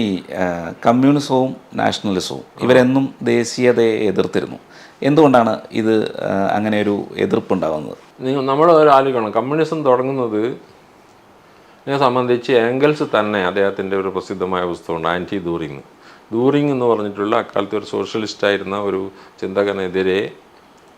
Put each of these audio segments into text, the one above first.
ഈ കമ്മ്യൂണിസവും നാഷണലിസവും ഇവരെന്നും ദേശീയതയെ എതിർത്തിരുന്നു. എന്തുകൊണ്ടാണ് ഇത് അങ്ങനെ ഒരു എതിർപ്പുണ്ടാകുന്നത് നമ്മൾ ഒരു ആലോചിക്കണം. കമ്മ്യൂണിസം തുടങ്ങുന്നത് ഇതിനെ സംബന്ധിച്ച് ഏംഗൽസ് തന്നെ അദ്ദേഹത്തിന്റെ ഒരു പ്രസിദ്ധമായ പുസ്തകമുണ്ട് ആന്റി ദൂറിങ്. ദൂറിങ് എന്ന് പറഞ്ഞിട്ടുള്ള അക്കാലത്തെ ഒരു സോഷ്യലിസ്റ്റായിരുന്ന ഒരു ചിന്തകനെതിരെ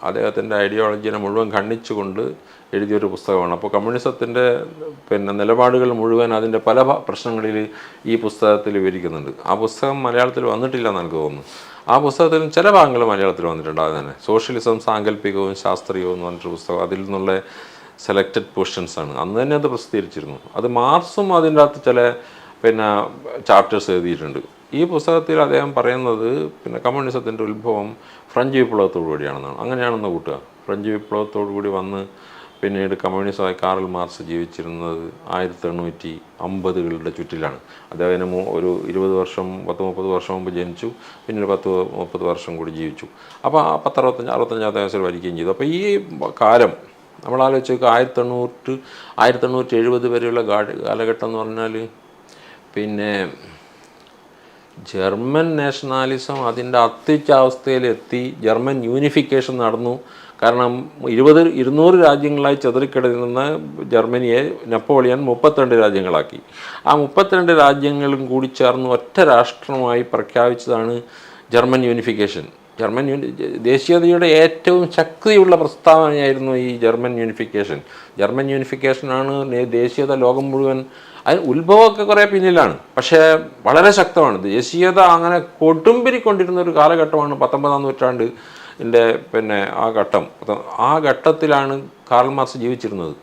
അദ്ദേഹത്തിന്റെ ഐഡിയോളജിനെ മുഴുവൻ ഖണ്ഡിച്ചുകൊണ്ട് എഴുതിയൊരു പുസ്തകമാണ്. അപ്പോൾ കമ്മ്യൂണിസത്തിന്റെ പിന്നെ നിലപാടുകൾ മുഴുവൻ അതിന്റെ പല പ്രശ്നങ്ങളിൽ ഈ പുസ്തകത്തിൽ വിവരിക്കുന്നുണ്ട്. ആ പുസ്തകം മലയാളത്തിൽ വന്നിട്ടില്ല എന്ന് എനിക്ക് തോന്നുന്നു. ആ പുസ്തകത്തിൽ ചില ഭാഗങ്ങൾ മലയാളത്തിൽ വന്നിട്ടുണ്ട്. അത് തന്നെ സോഷ്യലിസം സാങ്കല്പികവും ശാസ്ത്രീയവും എന്ന് പറഞ്ഞിട്ടൊരു പുസ്തകം. അതിൽ നിന്നുള്ള സെലക്റ്റഡ് പോർഷൻസ് ആണ്. അന്ന് തന്നെ അത് പ്രസിദ്ധീകരിച്ചിരുന്നു. അത് മാർസും അതിന്റെ അകത്ത് ചില പിന്നെ ചാപ്റ്റേഴ്സ് എഴുതിയിട്ടുണ്ട്. ഈ പുസ്തകത്തിൽ അദ്ദേഹം പറയുന്നത് പിന്നെ കമ്മ്യൂണിസത്തിന്റെ ഉത്ഭവം ഫ്രഞ്ച് വിപ്ലവത്തോടു കൂടിയാണെന്നാണ്. അങ്ങനെയാണെന്ന് കൂട്ടുക. ഫ്രഞ്ച് വിപ്ലവത്തോടു കൂടി വന്ന് പിന്നീട് കമ്മ്യൂണിസമായി കാറൽ മാർക്സ് ജീവിച്ചിരുന്നത് ആയിരത്തി എണ്ണൂറ്റി അമ്പതുകളുടെ ചുറ്റിലാണ്. അദ്ദേഹത്തിന് ഒരു ഇരുപത് വർഷം പത്ത് മുപ്പത് വർഷം മുമ്പ് ജനിച്ചു. പിന്നീട് പത്ത് മുപ്പത് വർഷം കൂടി ജീവിച്ചു. അപ്പോൾ ആ പത്ത് അറുപത്തഞ്ച് അറുപത്തഞ്ചാമത്തെ വയസ്സിൽ വരികയും ചെയ്തു. അപ്പോൾ ഈ കാലം നമ്മൾ ആലോചിച്ച് നോക്കുക ആയിരത്തി എണ്ണൂറ്റി ആയിരത്തി എണ്ണൂറ്റി എഴുപത് വരെയുള്ള കാലഘട്ടം എന്ന് പറഞ്ഞാൽ പിന്നെ ജർമ്മൻ നാഷണാലിസം അതിന്റെ അത്യുച്ചാവസ്ഥയിലെത്തി ജർമ്മൻ യൂണിഫിക്കേഷൻ നടന്നു. കാരണം ഇരുപത് ഇരുന്നൂറ് രാജ്യങ്ങളായി ചെതറിക്കിടന്ന ജർമ്മനിയെ നെപ്പോളിയൻ മുപ്പത്തിരണ്ട് രാജ്യങ്ങളാക്കി. ആ മുപ്പത്തിരണ്ട് രാജ്യങ്ങളും കൂടി ചേർന്ന് ഒറ്റ രാഷ്ട്രമായി പ്രഖ്യാപിച്ചതാണ് ജർമ്മൻ യൂണിഫിക്കേഷൻ ജർമ്മൻ യൂണി ദേശീയതയുടെ ഏറ്റവും ശക്തിയുള്ള പ്രസ്താവനയായിരുന്നു ഈ ജർമ്മൻ യൂണിഫിക്കേഷൻ. ജർമ്മൻ യൂണിഫിക്കേഷനാണ് ദേശീയത ലോകം മുഴുവൻ അതിന് ഉത്ഭവമൊക്കെ കുറേ പിന്നിലാണ്. പക്ഷേ വളരെ ശക്തമാണ്. ദേശീയത അങ്ങനെ കൊടുമ്പിരിക്കൊണ്ടിരുന്ന ഒരു കാലഘട്ടമാണ് പത്തൊമ്പതാം നൂറ്റാണ്ട് ന്റെ പിന്നെ ആ ഘട്ടം. ആ ഘട്ടത്തിലാണ് കാർൽ മാർക്സ് ജീവിച്ചിരുന്നത്.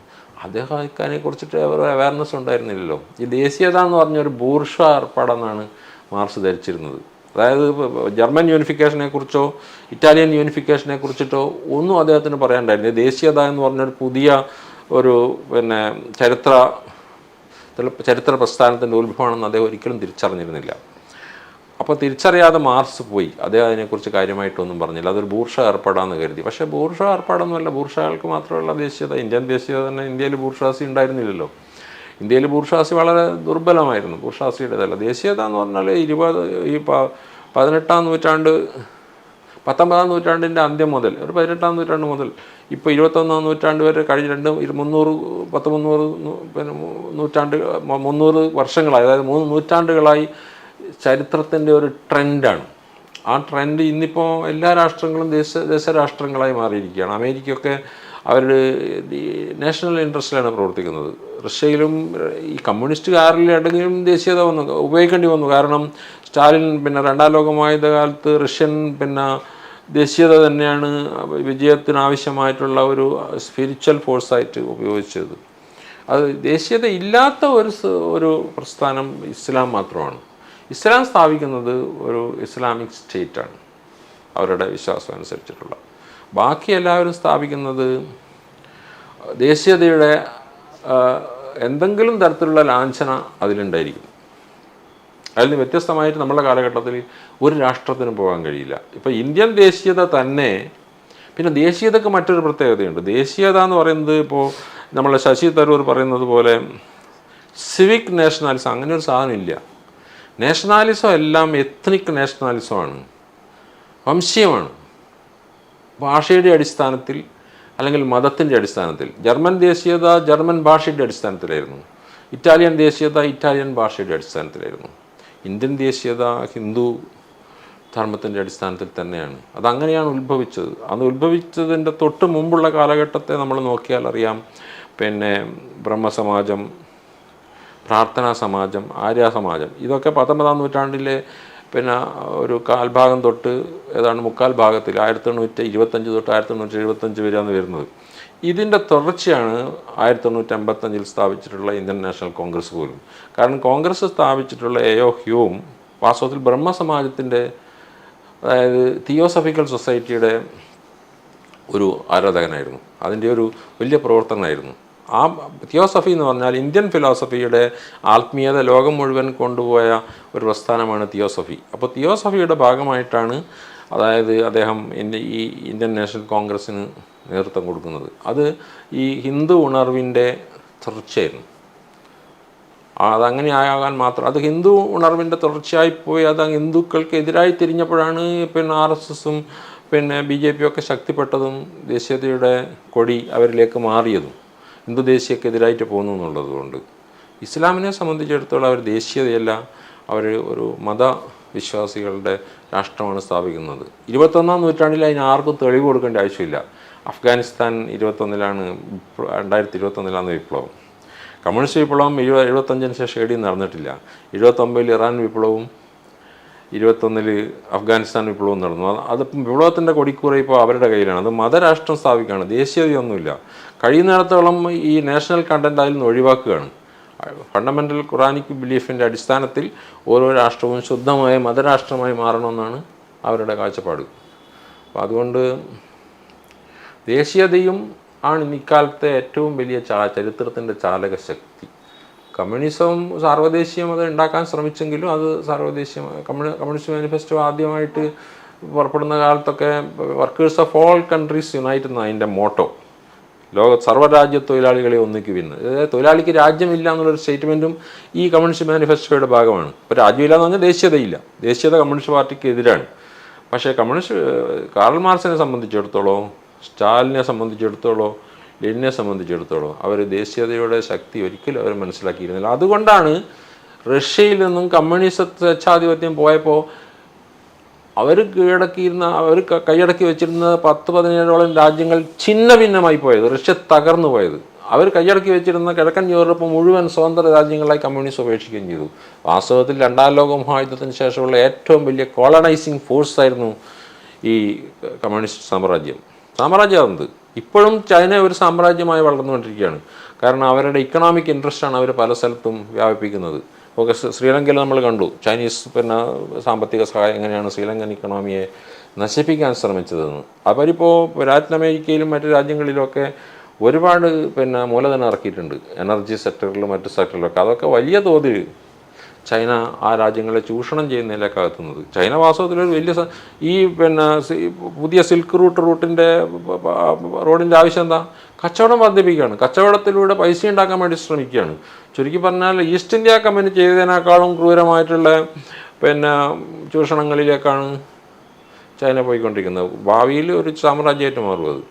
അദ്ദേഹം അതിനെ കുറിച്ചിട്ട് ഒരു അവയർനെസ് ഉണ്ടായിരുന്നില്ലല്ലോ. ഈ ദേശീയത എന്ന് പറഞ്ഞ ഒരു ബൂർഷ ഏർപ്പാടെന്നാണ് മാർക്സ് ധരിച്ചിരുന്നത്. അതായത് ജർമ്മൻ യൂണിഫിക്കേഷനെ കുറിച്ചോ ഇറ്റാലിയൻ യൂണിഫിക്കേഷനെ കുറിച്ചിട്ടോ ഒന്നും അദ്ദേഹത്തിന് പറയാനുണ്ടായിരുന്നില്ല. ദേശീയത എന്ന് പറഞ്ഞൊരു പുതിയ ഒരു പിന്നെ ചരിത്ര ചരിത്ര പ്രസ്ഥാനത്തിന്റെ ഉത്ഭവമാണെന്ന് അദ്ദേഹം ഒരിക്കലും തിരിച്ചറിഞ്ഞിരുന്നില്ല. അപ്പോൾ തിരിച്ചറിയാതെ മാർസ് പോയി. അദ്ദേഹം അതിനെക്കുറിച്ച് കാര്യമായിട്ടൊന്നും പറഞ്ഞില്ല. അതൊരു ബൂർഷ ഏർപ്പാടാന്ന് കരുതി. പക്ഷേ ബൂർഷ ഏർപ്പാടൊന്നുമല്ല. ബൂർഷകൾക്ക് മാത്രമല്ല ദേശീയത. ഇന്ത്യൻ ദേശീയത തന്നെ ഇന്ത്യയിൽ ബൂർഷാസി ഉണ്ടായിരുന്നില്ലല്ലോ. ഇന്ത്യയിൽ ബൂർഷാസി വളരെ ദുർബലമായിരുന്നു. ബൂർഷാസിയുടേതല്ല ദേശീയത എന്ന് പറഞ്ഞാൽ ഇരുപത് ഈ പതിനെട്ടാം നൂറ്റാണ്ട് പത്തൊമ്പതാം നൂറ്റാണ്ടിന്റെ അന്ത്യം മുതൽ ഒരു പതിനെട്ടാം നൂറ്റാണ്ട് മുതൽ ഇപ്പോൾ ഇരുപത്തൊന്നാം നൂറ്റാണ്ട് വരെ കഴിഞ്ഞ രണ്ട് മുന്നൂറ് പത്ത് മുന്നൂറ് പിന്നെ നൂറ്റാണ്ട് മുന്നൂറ് വർഷങ്ങളായി. അതായത് മൂന്ന് നൂറ്റാണ്ടുകളായി ചരിത്രത്തിന്റെ ഒരു ട്രെൻഡാണ്. ആ ട്രെൻഡ് ഇന്നിപ്പോൾ എല്ലാ രാഷ്ട്രങ്ങളും ദേശ ദേശ രാഷ്ട്രങ്ങളായി മാറിയിരിക്കുകയാണ്. അമേരിക്കയൊക്കെ ഈ നാഷണൽ ഇൻട്രസ്റ്റിലാണ് പ്രവർത്തിക്കുന്നത്. റഷ്യയിലും ഈ കമ്മ്യൂണിസ്റ്റുകാരിലടങ്ങിയും ദേശീയത വന്നു ഉപയോഗിക്കേണ്ടി വന്നു. കാരണം സ്റ്റാലിൻ പിന്നെ രണ്ടാം ലോകമായുധ കാലത്ത് റഷ്യൻ പിന്നെ ദേശീയത തന്നെയാണ് വിജയത്തിന് ആവശ്യമായിട്ടുള്ള ഒരു സ്പിരിച്വൽ ഫോഴ്സായിട്ട് ഉപയോഗിച്ചത്. അത് ദേശീയത ഇല്ലാത്ത ഒരു ഒരു പ്രസ്ഥാനം ഇസ്ലാം മാത്രമാണ്. ഇസ്ലാം സ്ഥാപിക്കുന്നത് ഒരു ഇസ്ലാമിക് സ്റ്റേറ്റാണ്. അവരുടെ വിശ്വാസം അനുസരിച്ചിട്ടുള്ള. ബാക്കി എല്ലാവരും സ്ഥാപിക്കുന്നത് ദേശീയതയുടെ എന്തെങ്കിലും തരത്തിലുള്ള ലാഞ്ചന അതിലുണ്ടായിരിക്കും. അതിൽ നിന്ന് വ്യത്യസ്തമായിട്ട് നമ്മുടെ കാലഘട്ടത്തിൽ ഒരു രാഷ്ട്രത്തിനും പോകാൻ കഴിയില്ല. ഇപ്പോൾ ഇന്ത്യൻ ദേശീയത തന്നെ പിന്നെ ദേശീയതക്ക് മറ്റൊരു പ്രത്യേകതയുണ്ട്. ദേശീയത എന്ന് പറയുന്നത് ഇപ്പോൾ നമ്മളെ ശശി തരൂർ പറയുന്നത് പോലെ സിവിക് നാഷണാലിസം അങ്ങനെ ഒരു സാധനം ഇല്ല. നാഷണാലിസം എല്ലാം എത്നിക് നാഷണാലിസമാണ് വംശീയമാണ്. ഭാഷയുടെ അടിസ്ഥാനത്തിൽ അല്ലെങ്കിൽ മതത്തിന്റെ അടിസ്ഥാനത്തിൽ. ജർമ്മൻ ദേശീയത ജർമ്മൻ ഭാഷയുടെ അടിസ്ഥാനത്തിലായിരുന്നു. ഇറ്റാലിയൻ ദേശീയത ഇറ്റാലിയൻ ഭാഷയുടെ അടിസ്ഥാനത്തിലായിരുന്നു. ഇന്ത്യൻ ദേശീയത ഹിന്ദു ധർമ്മത്തിന്റെ അടിസ്ഥാനത്തിൽ തന്നെയാണ്. അതങ്ങനെയാണ് ഉത്ഭവിച്ചത്. അത് ഉത്ഭവിച്ചതിന്റെ തൊട്ട് മുമ്പുള്ള കാലഘട്ടത്തെ നമ്മൾ നോക്കിയാൽ അറിയാം. പിന്നെ ബ്രഹ്മസമാജം പ്രാർത്ഥനാ സമാജം ആര്യ സമാജം. ഇതൊക്കെ പത്തൊമ്പതാം നൂറ്റാണ്ടിലെ പിന്നെ ഒരു കാൽഭാഗം തൊട്ട് ഏതാണ് മുക്കാൽ ഭാഗത്തിൽ ആയിരത്തി എണ്ണൂറ്റി ഇരുപത്തഞ്ച് തൊട്ട് ആയിരത്തി എണ്ണൂറ്റി എഴുപത്തഞ്ച് വരെയാണ് വരുന്നത്. ഇതിന്റെ തുടർച്ചയാണ് ആയിരത്തി എണ്ണൂറ്റി അമ്പത്തഞ്ചിൽ സ്ഥാപിച്ചിട്ടുള്ള ഇന്ത്യൻ നാഷണൽ കോൺഗ്രസ് പോലും. കാരണം കോൺഗ്രസ് സ്ഥാപിച്ചിട്ടുള്ള എയോ ഹ്യൂം വാസ്തവത്തിൽ ബ്രഹ്മസമാജത്തിന്റെ അതായത് തിയോസഫിക്കൽ സൊസൈറ്റിയുടെ ഒരു ആരാധകനായിരുന്നു. അതിന്റെ ഒരു വലിയ പ്രവർത്തനമായിരുന്നു ആ തിയോസഫി എന്ന് പറഞ്ഞാൽ ഇന്ത്യൻ ഫിലോസഫിയുടെ ആത്മീയത ലോകം മുഴുവൻ കൊണ്ടുപോയ ഒരു പ്രസ്ഥാനമാണ് തിയോസഫി. അപ്പോൾ തിയോസഫിയുടെ ഭാഗമായിട്ടാണ് അതായത് അദ്ദേഹം ഇന്ത്യ ഈ ഇന്ത്യൻ നാഷണൽ കോൺഗ്രസ്സിന് നേതൃത്വം കൊടുക്കുന്നത്. അത് ഈ ഹിന്ദു ഉണർവിന്റെ തുടർച്ചയായിരുന്നു. അതങ്ങനെ ആകാൻ മാത്രം അത് ഹിന്ദു ഉണർവിന്റെ തുടർച്ചയായി പോയി അത് ഹിന്ദുക്കൾക്ക് എതിരായി തിരിഞ്ഞപ്പോഴാണ് പിന്നെ ആർ എസ് എസും പിന്നെ ബി ജെ പി ഒക്കെ ശക്തിപ്പെട്ടതും ദേശീയതയുടെ കൊടി അവരിലേക്ക് മാറിയതും. ഹിന്ദു ദേശീയക്കെതിരായിട്ട് പോകുന്നു എന്നുള്ളത് കൊണ്ട്. ഇസ്ലാമിനെ സംബന്ധിച്ചിടത്തോളം അവർ ദേശീയതയല്ല അവർ ഒരു മതവിശ്വാസികളുടെ രാഷ്ട്രമാണ് സ്ഥാപിക്കുന്നത്. ഇരുപത്തൊന്നാം നൂറ്റാണ്ടിൽ അതിന് ആർക്കും തെളിവ് കൊടുക്കേണ്ട ആവശ്യമില്ല. അഫ്ഗാനിസ്ഥാൻ ഇരുപത്തൊന്നിലാണ് രണ്ടായിരത്തി ഇരുപത്തൊന്നിലാണ് വിപ്ലവം. കമ്മ്യൂണിസ്റ്റ് വിപ്ലവം എഴുപ എഴുപത്തഞ്ചിന് ശേഷം എവിടെയും നടന്നിട്ടില്ല. എഴുപത്തൊമ്പതിൽ ഇറാൻ വിപ്ലവവും ഇരുപത്തൊന്നിൽ അഫ്ഗാനിസ്ഥാൻ വിപ്ലവം നടന്നു. അത് വിപ്ലവത്തിന്റെ കൊടിക്കൂറ ഇപ്പോൾ അവരുടെ കയ്യിലാണ്. അത് മതരാഷ്ട്രം സ്ഥാപിക്കുകയാണ്. ദേശീയതയൊന്നുമില്ല. കഴിയുന്നിടത്തോളം ഈ നാഷണൽ കണ്ടന്റ് അതിൽ നിന്ന് ഒഴിവാക്കുകയാണ്. ഫണ്ടമെന്റൽ ഖുറാനിക് ബിലീഫിന്റെ അടിസ്ഥാനത്തിൽ ഓരോ രാഷ്ട്രവും ശുദ്ധമായ മതരാഷ്ട്രമായി മാറണമെന്നാണ് അവരുടെ കാഴ്ചപ്പാട്. അപ്പം അതുകൊണ്ട് ദേശീയതയും ആണ് ഇക്കാലത്തെ ഏറ്റവും വലിയ ചാ ചരിത്രത്തിന്റെ ചാലക ശക്തി കമ്മ്യൂണിസവും സാർവദേശീയം അത് ഉണ്ടാക്കാൻ ശ്രമിച്ചെങ്കിലും അത് സാർവദേശീയം കമ്മ്യൂണി കമ്മ്യൂണിസ്റ്റ് മാനിഫെസ്റ്റോ ആദ്യമായിട്ട് പുറപ്പെടുന്ന കാലത്തൊക്കെ workers of all countries unite എന്ന അതിന്റെ മോട്ടോ ലോക സർവരാജ്യ തൊഴിലാളികളെ ഒന്നിക്കുവിന്ന് തൊഴിലാളിക്ക് രാജ്യമില്ല എന്നുള്ളൊരു സ്റ്റേറ്റ്മെന്റും ഈ കമ്മ്യൂണിസ്റ്റ് മാനിഫെസ്റ്റോയുടെ ഭാഗമാണ്. ഇപ്പോൾ രാജ്യമില്ല എന്ന് പറഞ്ഞാൽ ദേശീയതയില്ല. ദേശീയത കമ്മ്യൂണിസ്റ്റ് പാർട്ടിക്ക് എതിരാണ് പക്ഷേ കമ്മ്യൂണിസ്റ്റ് കാർൾ മാർക്സിനെ സംബന്ധിച്ചിടത്തോളം സ്റ്റാലിനെ സംബന്ധിച്ചിടത്തോളം ലെനിനെ സംബന്ധിച്ചിടത്തോളം അവർ ദേശീയതയുടെ ശക്തി ഒരിക്കലും അവർ മനസ്സിലാക്കിയിരുന്നില്ല. അതുകൊണ്ടാണ് റഷ്യയിൽ നിന്നും കമ്മ്യൂണിസ്റ്റ് സ്വേച്ഛാധിപത്യം പോയപ്പോൾ അവർ കീഴടക്കിയിരുന്ന അവർ കൈയടക്കി വെച്ചിരുന്ന പത്ത് പതിനേഴോളം രാജ്യങ്ങൾ ഛിന്ന ഭിന്നമായി പോയത് റഷ്യ തകർന്നു പോയത്. അവർ കൈയടക്കി വെച്ചിരുന്ന കിഴക്കൻ യൂറോപ്പ് മുഴുവൻ സ്വതന്ത്ര രാജ്യങ്ങളായി കമ്മ്യൂണിസ്റ്റ് ഉപേക്ഷിക്കുകയും ചെയ്തു. വാസ്തവത്തിൽ രണ്ടാം ലോക മഹായുദ്ധത്തിന് ശേഷമുള്ള ഏറ്റവും വലിയ കോളനൈസിങ് ഫോഴ്സ് ആയിരുന്നു ഈ കമ്മ്യൂണിസ്റ്റ് സാമ്രാജ്യം. സാമ്രാജ്യം സാമ്രാജ്യമാകുന്നത് ഇപ്പോഴും ചൈന ഒരു സാമ്രാജ്യമായി വളർന്നുകൊണ്ടിരിക്കുകയാണ്. കാരണം അവരുടെ ഇക്കണോമിക് ഇൻട്രസ്റ്റാണ് അവർ പല സ്ഥലത്തും വ്യാപിപ്പിക്കുന്നത്. ഓക്കെ ശ്രീലങ്കയിൽ നമ്മൾ കണ്ടു ചൈനീസ് പിന്നെ സാമ്പത്തിക സഹായം എങ്ങനെയാണ് ശ്രീലങ്കൻ ഇക്കണോമിയെ നശിപ്പിക്കാൻ ശ്രമിച്ചതെന്ന്. അവരിപ്പോൾ ലാറ്റിൻ അമേരിക്കയിലും മറ്റു രാജ്യങ്ങളിലുമൊക്കെ ഒരുപാട് പിന്നെ മൂലധനം ഇറക്കിയിട്ടുണ്ട്. എനർജി സെക്ടറിലും മറ്റു സെക്ടറിലൊക്കെ. അതൊക്കെ വലിയ തോതിൽ ചൈന ആ രാജ്യങ്ങളെ ചൂഷണം ചെയ്യുന്നതിലേക്ക് അകത്തുന്നത് ചൈന വാസ്തവത്തിൽ ഒരു വലിയ ഈ പിന്നെ പുതിയ സിൽക്ക് റൂട്ട് റൂട്ടിന്റെ റോഡിന്റെ ആവശ്യം എന്താ? കച്ചവടം വർദ്ധിപ്പിക്കുകയാണ്. കച്ചവടത്തിലൂടെ പൈസ ഉണ്ടാക്കാൻ വേണ്ടി ശ്രമിക്കുകയാണ്. ചുരുക്കി പറഞ്ഞാൽ ഈസ്റ്റ് ഇന്ത്യ കമ്പനി ചെയ്തതിനേക്കാളും ക്രൂരമായിട്ടുള്ള പിന്നെ ചൂഷണങ്ങളിലേക്കാണ് ചൈന പോയിക്കൊണ്ടിരിക്കുന്നത്. ഭാവിയിൽ ഒരു സാമ്രാജ്യമായിട്ട് മാറും അത്.